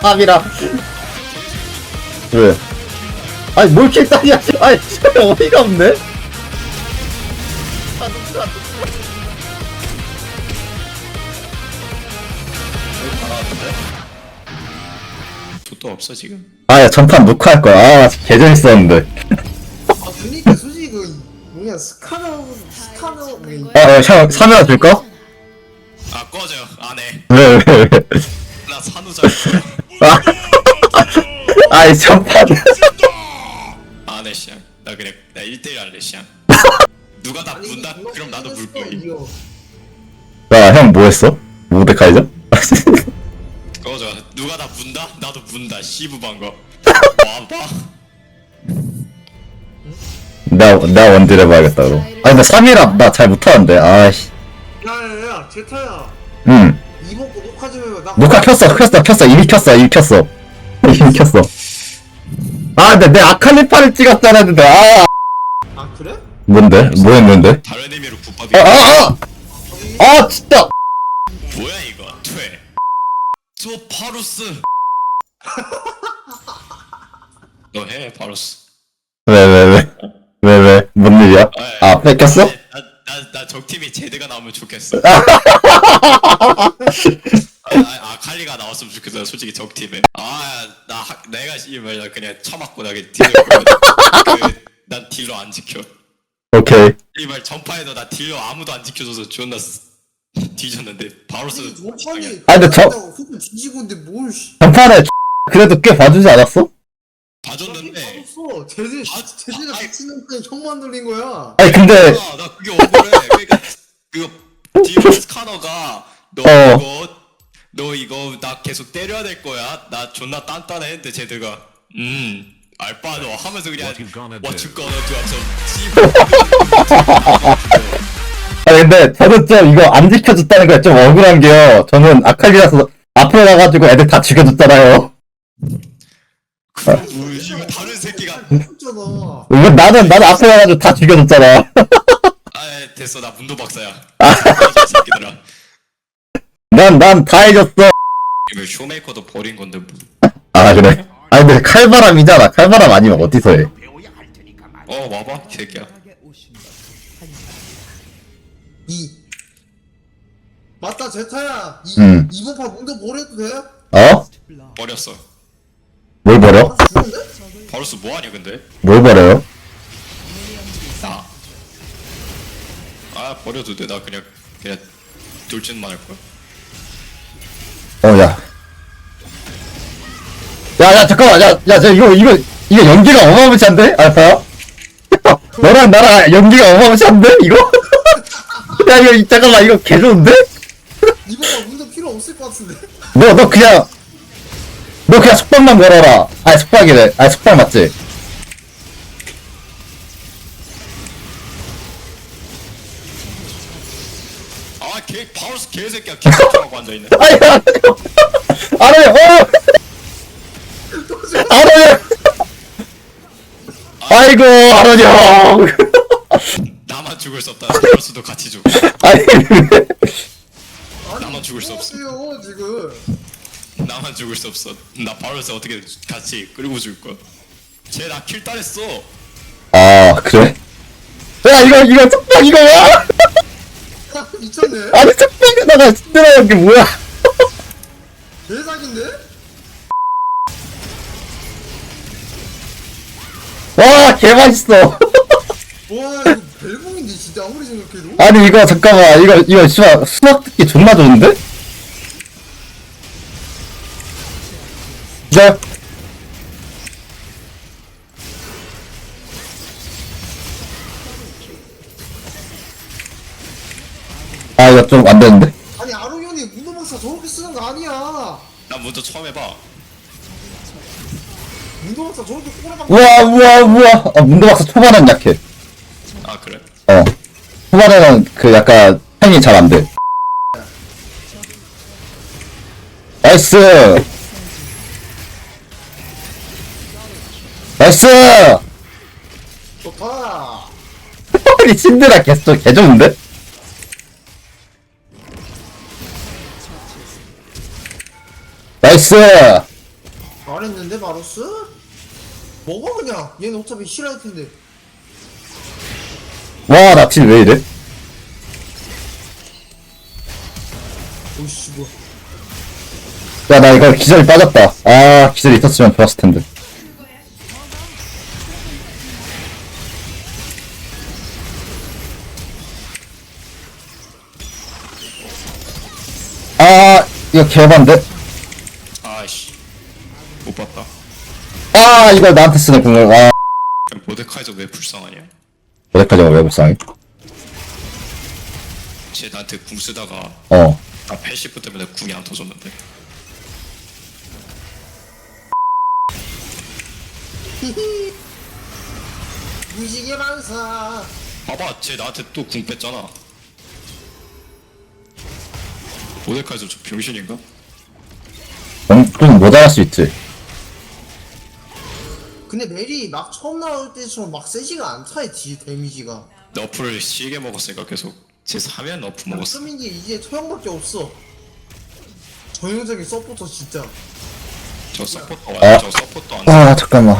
밥이랑 왜? 아니 뭘 킬당이야 아니 진짜 어이가 없네. 족도 없어 지금? 아야 전판 녹화할 거야. 아 개재밌었는데. 아 그니까 솔직히 그 뭐냐 스카너 스카너 뭐 어, 어 샤, 사면 줄까? 아 꺼져. 안해. 왜, 왜, 왜. 나 산후자 아, 아이, 전판. 안해 시앙 나 그냥 나 1대1 할래 시앙 누가 나 아니, 문다? 그럼 나도 물 거임 이거. 야, 형 뭐 했어? 모데카이저? 꺼져 누가 나 문다? 나도 문다 씨부방거 와봐 나, 나 원딜 해봐야겠다, 그럼. 아니, 나 3일아, 나잘 못하는데, 아이씨. 야야야 제타야 응. 녹화 좀 해봐 나 녹화 켰어, 켰어, 켰어. 이미 켰어, 이미 켰어. 이미 켰어. 아, 근데 내 아칼리파를 찍었잖아, 근데, 아. 아 그래? 뭔데? 뭐 했는데? 다른 의미로 국밥이 아, 아, 아! 아, 진짜! 뭐야 이거 퇴 소파루스 너해 바루스 왜, 왜, 왜? 왜, 왜? 뭔 일이야? 아, 뺏겼어? 나나 나 적팀이 제드가 나오면 좋겠어 아, 아, 아 칼리가 나왔으면 좋겠어 솔직히 적 팀에 아나 내가 씨발 나 그냥 처맞고 나 그냥 딜러 그난 딜러 안 지켜 오케이. 이말 전파에도 나 딜러 아무도 안 지켜줘서 존나 쓰- 뒤졌는데 바루스 아니 전판이 아, 근데 저- 후보 뒤지고 있는데 뭘 씨. 전판에 그래도 꽤 봐주지 않았어? 봐줬는데 없어 제대 아, 제대가 아이. 미치는 편에 형 만들린 거야 아니, 근데, 아, 나 그게 억울해. 그러니까 그거 디오 스카너가 너 어. 이거 너 이거 나 계속 때려야 될 거야. 나 존나 단단했는데 제드가 음 알바 너 하면서 그냥 What you gonna do? 하면서 아니 근데 저는 좀 이거 안 지켜줬다는 거에 좀 억울한 게요. 저는 아칼리라서 앞으로 나가지고 애들 다 죽여줬잖아요. 그럼 뭐 이거 다른 새끼가 했잖아 이거 나는 나는 앞으로 나가지고 다 죽여줬잖아. 아 됐어 나 문도 박사야. 이 새끼들아. 난 난 다 해줬어. 이거 쇼메이커도 버린 건데 뭐. 아 그래? 아니 근데 칼바람이잖아. 칼바람 아니면 어디서 해? 어 와봐 이 새끼야. 이 맞다 제타야 이, 응. 이번 판 문도 뭘 해도 돼? 어? 버렸어. 뭘 버려? 아 죽는데? 뭐하냐 근데? 뭘 버려요? 나. 아 버려도 돼. 나 그냥 그냥 돌진만 할 거야. 어 야. 야야 잠깐만 야야 저 이거 이거 이거 연기가 어마무시한데? 알파야? 너랑 나랑 연기가 어마무시한데 이거? 야 이거 잠깐만 이거 개 좋은데? 판 문도 필요 없을 것 같은데 너, 너 그냥, 너 그냥 속박만 걸어라. 아니, 속박이래. 아니, 속박 맞지? 바우스 개새끼야. 개새끼라고 앉아있네. 아니, 아니, 아니, 어! 아니! 아이고, 아로니 형! 나만 죽을 수 없다. 바우스도 같이 죽어. 아니, 나만 죽을 수 없어. 없어요 지금 나만 죽을 수 없어. 나 바우스 어떻게 같이 끌고 죽을 거야. 쟤나킬 따냈어. 아, 그래? 야, 이거, 이거 속박 이거 뭐야? 미쳤네 아니, 속박에다가 힘들어요, 이게 뭐야? 대사기인데? 와, 개맛있어. 와 이거 벨붕인데 진짜 아무리 생각해도 아니, 이거, 잠깐만, 이거, 이거, 씨발, 수학 듣기 존나 좋은데? 네. 아, 이거 좀 안 되는데? 아니 아롱현이 문도박사 저렇게 쓰는 거 아니야 나 먼저 처음 해봐. 문도박사 저렇게 꼬라박 우와, 우와, 우와. 아, 문도박사 초반엔 약해. 아, 그래? 어. 초반에는 그 약간 행이 잘안 돼. 나이스! 나이스! 좋다 이 신드라 개, 개 좋은데? 나이스! 잘했는데 바로스? 먹어 그냥 얘는 어차피 싫어할 텐데 와, 나딜왜 이래? 오이씨 뭐야 야, 나 이거 기절이 빠졌다. 아, 기절이 있었으면 좋았을 텐데. 아, 이거 개반데? 아이씨 못 봤다 아, 이걸 나한테 쓰네, 공을. 아, 그냥 모데카이저 왜 불쌍하냐 어디까지가 왜 불쌍해? 쟤 나한테 궁 쓰다가 어. 나 패시브 때문에 궁이 안 터졌는데 무식의 반사 봐봐 쟤 나한테 또 궁 뺐잖아 모데카이저 저 병신인가? 좀, 좀 모자랄 수 있지. 근데 멜이 막 처음 나올 때처럼 막 세지가 않다 지 데미지가. 너프를 시게 먹었으니까 계속. 쟤 3면 너프 먹었어. 쓰는 게 이제 토형밖에 없어. 전형적인 서포터 진짜. 저 서포터 아. 안, 저 서포터 안 아, 잠깐만.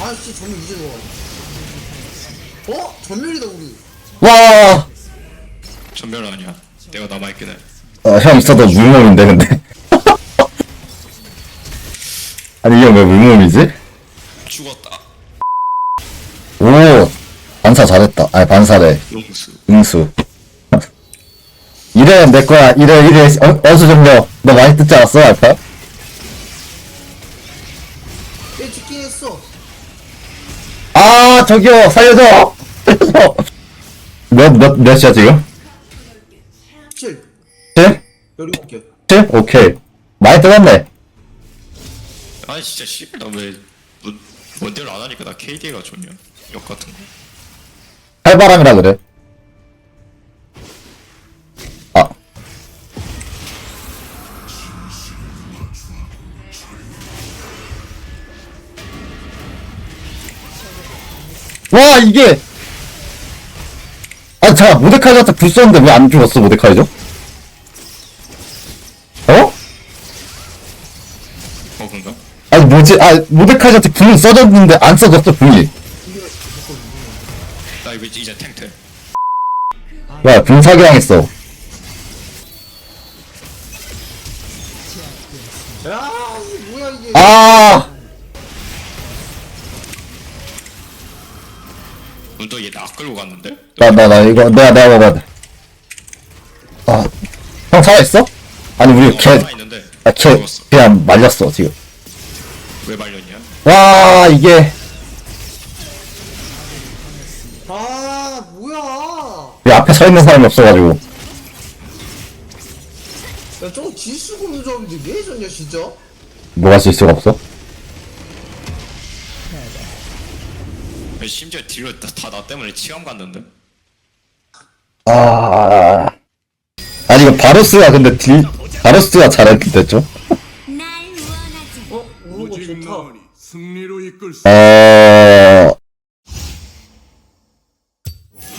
아씨 전멸 이제 좋아 어? 전멸이다 우리. 와! 전멸 아니야. 내가 남아있긴 해. 어, 형 있어도 물몸인데, 근데. 아니, 이형 왜 물몸이지? 죽었다 오! 반사 잘했다. 아니, 반사래. 용수 응수. 이래, 내 거야. 이래, 이래. 어, 어수 정려. 너 많이 듣지 않았어, 알파? 얘 죽긴 했어 아, 저기요. 살려줘! 살려줘! 몇, 몇, 몇이야, 지금? 7 7? 17개 7? 오케이. 많이 뜨겁네. 아니 진짜 씨발 나왜 원딜 안 하니까 나 KD가 좋냐 역 같은 거 칼바람이라 그래. 아. 와, 이게! 아, 자, 모데카이저한테 불 쏘는데 왜 안 죽었어, 모데카이저? 뭐지? 아, 모데카이저한테 불은 써졌는데 안 써졌어, 탱탱 야, 분 사기랑 했어. 야 뭐야 이게 아! 너얘 나 끌고 갔는데? 나, 나, 나, 이거, 내가, 내가 먹어야 돼. 아, 형 살아있어? 아니, 우리 걔, 아, 걔, 죽었어 말렸어, 지금. 왜 말렸냐? 와, 이게, 아 뭐야 이 앞에 서 있는 사람이 없어가지고. 야 저거 질수가 없는 조합인데 왜 해줬냐 진짜 뭐할수 있을 수가 없어? 아니, 심지어 딜을 다나 때문에 치감 갔는데? 아, 아니, 이거 바로스가 근데 딜, 바로스가 잘했는데, 승리로 이끌 수 어,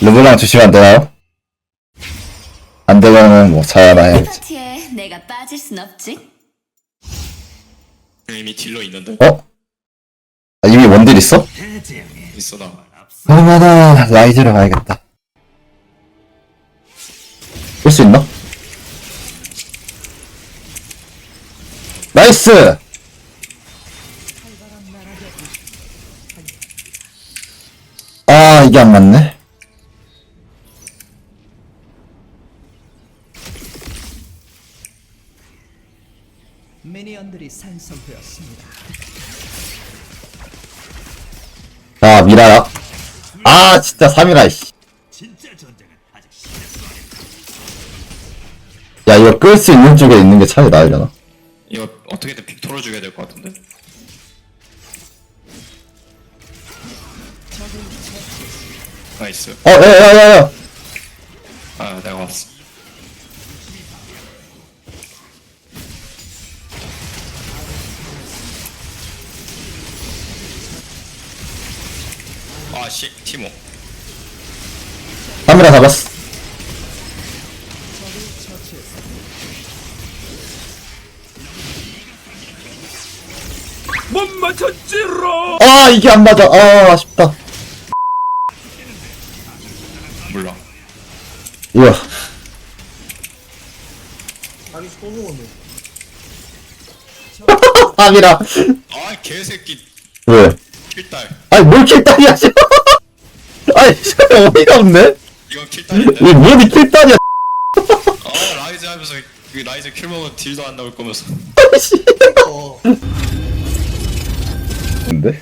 르브랑 주시면 안 되나요? 안 되면은 뭐, 자야나 해야지. 파티에 내가 빠질 순 없지 이미 딜러 있는데? 어? 아, 이미 원딜 있어? 있어 나 그러면은 라이즈를 가야겠다. 볼수 있나? 나이스! 아, 이게 안 맞네. 미니언들이 산성되었습니다. 아, 미라야. 아, 진짜 3이라, 씨. 진짜 전쟁은 아직 야, 이거 끌 수 있는 쪽에 있는 게 차이 나려나? 이거 어떻게든 빅토로 죽여야 될 것 같은데? 나이스 어, 야, 야, 야, 야. 아 내가 왔어 아 씨 티모 3이라 잡았어. 못 맞췄지로. 아 이게 안 맞아 아 아쉽다 몰라 또 죽었네. 아미라. 아 개새끼. 왜? 킬딸. 아니 뭘 킬단이야 씨. 아니 진짜 어이가 없네. 이건 킬딸인데. 이게 뭐니 킬단이야 아 라이즈 하면서 그 라이즈 킬 먹은 딜도 안 나올 거면서. 씨. 어 근데?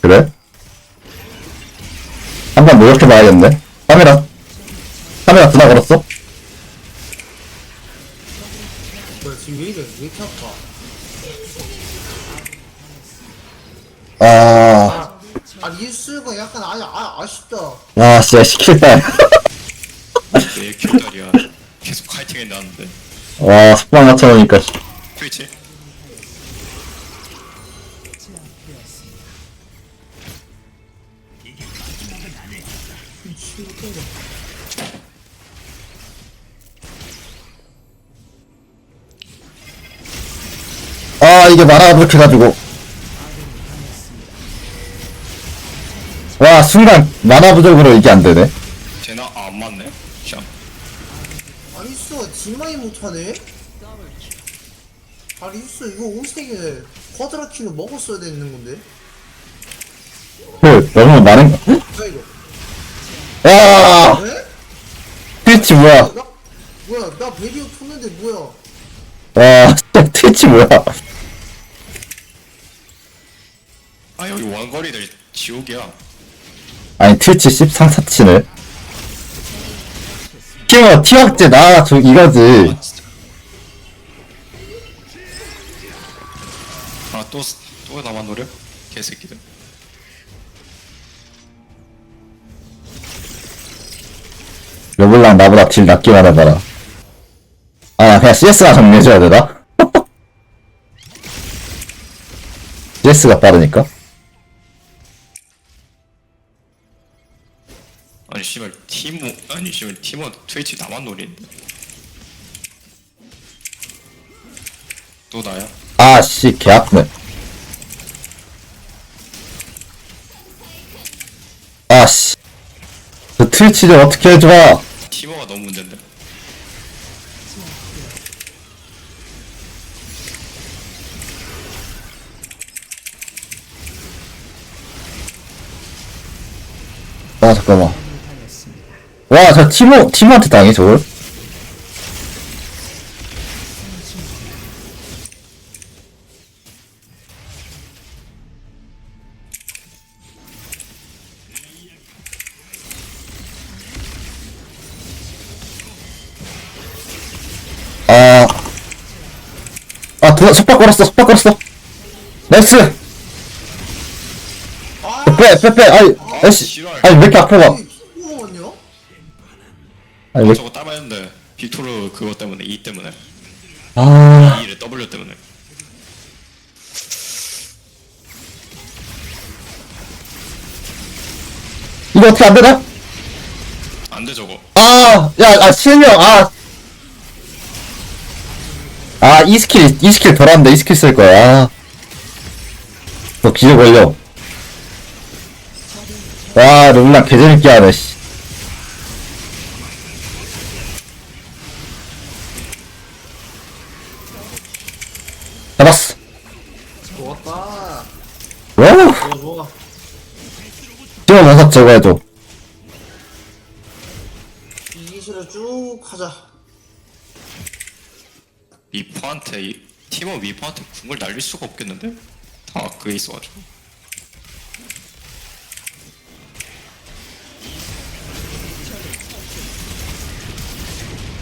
그래? 한번 노력해봐야겠네? 카메라 카메라 드나 걸었어? 뭐야 지금 왜 이래? 왜 이렇게 아파? 아... 아 리스가 약간 아, 아 아쉽다. 아 진짜 시킬다 내 킬딸이야? 계속 카이팅 했나는데. 와 속방 맞춰놓으니까. 씨. 트위치 아 이게 만화가 부족해가지고. 와 순간 만화 부족으로 이게 안되네. 쟤나 아, 안 맞네? 샹 아리스가 지마이 못하네? 아리스 이거 5세계 쿼드라키를 먹었어야 되는 건데? 그 너무 많은 거. 뭐야 이거. 와 왜? 트위치 뭐야? 나 뭐야 나 베리어 쳤는데 뭐야? 와 진짜 트위치 뭐야 아 여기 원거리들 지옥이야. 아니 트위치 13사치네. 티어 티어제 나저 이거지. 아 진짜. 아또또 나만 노려? 개새끼들. 르블랑 나보다 딜 낮기만 해봐라. 아 그냥 CS가 정리해줘야 되나? CS가 빠르니까 아니 씨발 티모 아니 씨발 티모 트위치 나만 노리는데 또 나야? 아씨 개 아프네. 아씨. 저 트위치 좀 어떻게 해줘 티모가 너무 문제인데? 아 잠깐만 와 저 티모 티모한테 당해 저걸 아, 아, 도, 속박 걸었어, 속박 걸었어. 나이스! 아 빼, 빼, 빼, 아이, 아이씨. 지랄. 아니, 왜 이렇게 아파, 봐. 아니, 왜, 저거 따봤는데 빅토르 그거 때문에 E 때문에 아, E를 W 때문에 이거 어떻게 안 되나? 안 돼 저거 아, 야, 아, 실명, 아. 아, 이 스킬, 이 스킬 돌았는데, 이 스킬 쓸 거야. 아. 너 기회 걸려. 와, 르블랑 개재밌게 하네, 씨. 잡았어. 좋았다 와우. 좋아 좋아 지원 원석 제거해줘. 이 기술을 쭉 하자 미포한테 이- 티모 미포한테 궁을 날릴 수가 없겠는데? 다 그게 있어가지고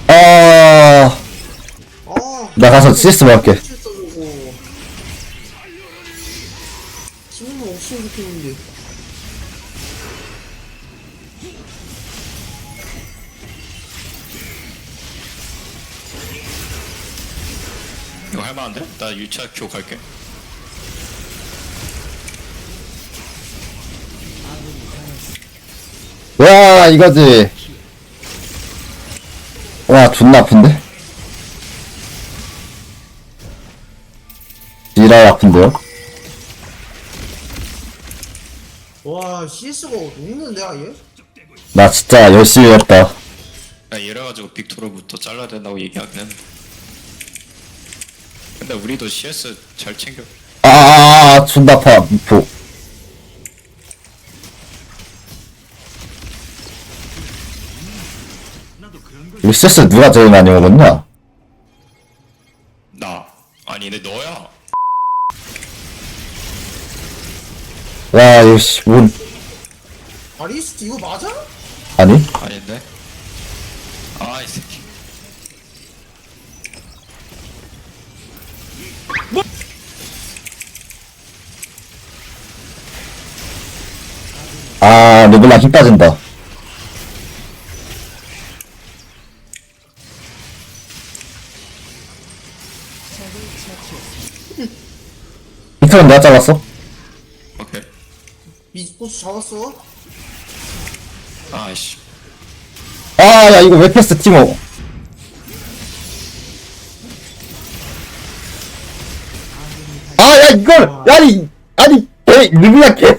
아, 아나 가서 CS 먹을게. 실수고 지금도 없이 느끼는데 나 유치학교 갈게. 와 이거지 와 존나 아픈데 지랄 아픈데요 와 CS가 녹는데 아예? 나 진짜 열심히 했다 나 이래가지고 빅토르부터 잘라야 된다고 얘기하긴 했는데. 근데 우리도 CS 잘 챙겨. 아 존나 아파 미포 우리 CS 누가 제일 많이 먹었냐? 나. 아니 근데 너야. 와 이거 씨 뭔. 아리스트 이거 맞아? 아니? 아닌데? 아이 새끼 아 르블랑 힘 빠진다. 빅터는 내가 잡았어? 오케이. 미스포츠 잡았어? 아이씨. 아 야 이거 왜 패스 티모? 아 야 이걸 아니 아니 개 르블랑 개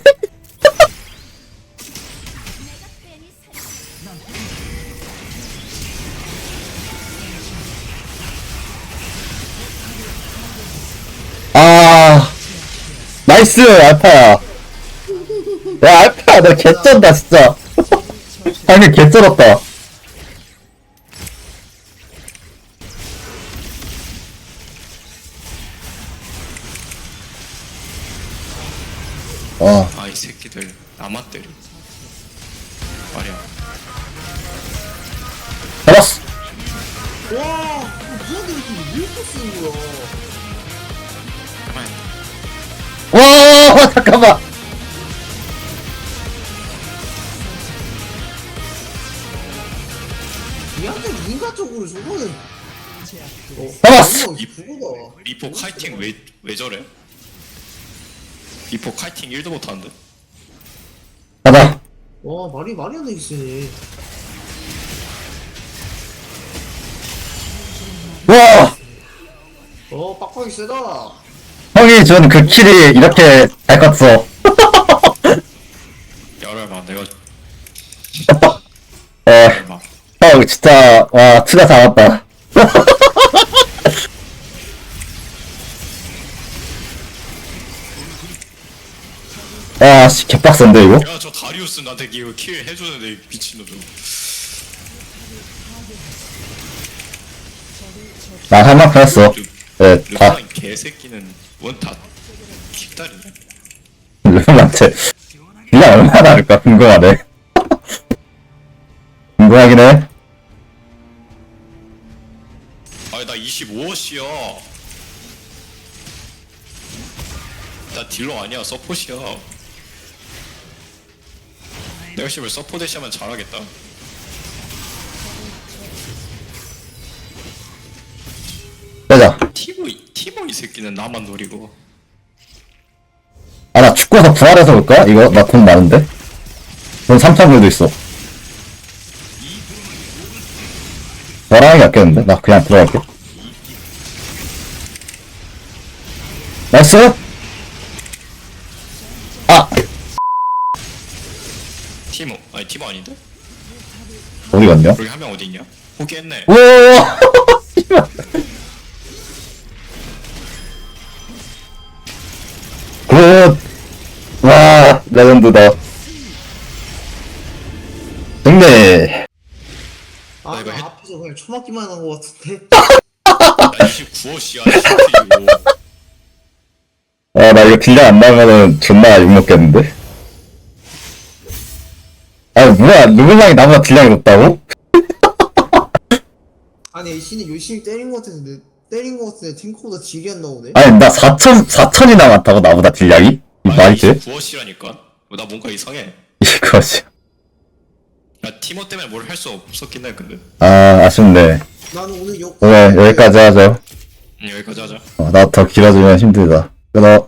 나이스 알파야. 야 알파야 너 개쩐다 진짜. 방금 개쩔었다. 어. 아 이 새끼들 나만 때려 말이야. 잡았어. 와 무한대 이렇게 왜 이렇게 쓰는 거야 와 잠깐만. 얘한테 인간적으로 저거는 잡았어 어, 그거다 리포 카이팅 왜, 왜 저래? 리포 카이팅 1도 못하는데? 가자 와 말이 말이 안 되겠으네 와! 어 빡빡이 세다 형이 준 그 킬이 이렇게 잘 컸어. 열얼마 내가 어, 열마 형 진짜 와 추가 잡았다. 와씨 개빡센데 이거? 야저 다리우스 나한테 이거 킬 해주는데 미친놈 좀 나한 만큼 했어. 네다. 르블랑 개새끼는 원다 킥다리네. 르블한테 그냥 얼마나 할까? 궁금하네. 궁금하긴 해. 아니 나 25호씨야. 나 딜러 아니야 서폿이야. 내가 씨발 서폿 대시하면 잘하겠다 티모 이- 티모 이 새끼는 나만 노리고 아 나 축구에서 부활해서 볼까? 이거 나 돈 많은데 돈 3,000불도 있어 너랑 낫겠는데? 나 그냥 들어갈게 나이스 아! 티모 아니 티모 아닌데? 어디 갔냐? 여기 한 명 어디 있냐? 포기했네 우와 굿! 와 레전드다 승리 아나 이거 나 해- 앞에서 그냥 처맞기만 한거 같은데 나 29호씨야 새끼고 아, 나 이거 딜량 안 나오면은 존나 욕먹겠는데? 아, 뭐야, 르블랑이 나보다 딜량이 높다고? 아니 애쉬는 열심히 때린 거 같은데 때린 거 같은데 팅코보다 질이 안 나오네 아니, 나 4천, 4천이나 많다고, 나보다 딜량이? 이 말이지? 29호씨라니까 나 뭔가 이상해 이거지. 나 티모 때문에 뭘 할 수 없었긴 해 근데 아, 아쉽네. 나는 오늘 역 오늘 여기까지 하죠. 음, 여기까지 하자 어, 나더 길어지면 힘들다. 끊어.